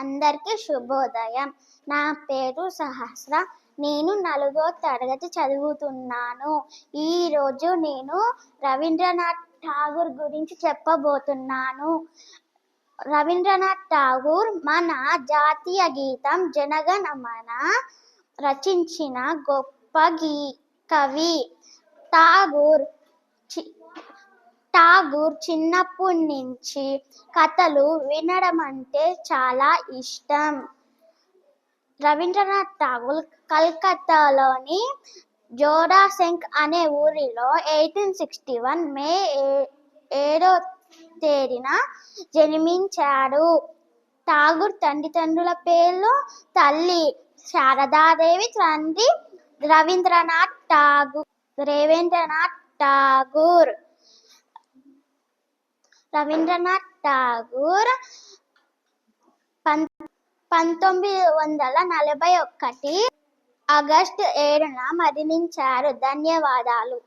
అందరికీ శుభోదయం. నా పేరు సహస్ర. నేను నాలుగో తరగతి చదువుతున్నాను. ఈరోజు నేను రవీంద్రనాథ్ ఠాగూర్ గురించి చెప్పబోతున్నాను. రవీంద్రనాథ్ ఠాగూర్ మన జాతీయ గీతం జనగణమన రచించిన గొప్ప గీ కవి ఠాగూర్. ఠాగూర్ చిన్నప్పటి నుంచి కథలు వినడం అంటే చాలా ఇష్టం. రవీంద్రనాథ్ ఠాగూర్ కల్కత్తాలోని జోరాసెంక్ అనే ఊరిలో ఎయిటీన్ సిక్స్టీ వన్ మే ఏ- ఏడో తేదీన జన్మించాడు. ఠాగూర్ తండ్రిదండ్రుల పేర్లు తల్లి శారదాదేవి తండ్రి రవీంద్రనాథ్ ఠాగూర్ రవీంద్రనాథ్ ఠాగూర్. రవీంద్రనాథ్ ఠాగూర్ పం పంతొమ్మిది వందల నలభై ఒకటి ఆగస్టు ఏడున మరణించారు. ధన్యవాదాలు.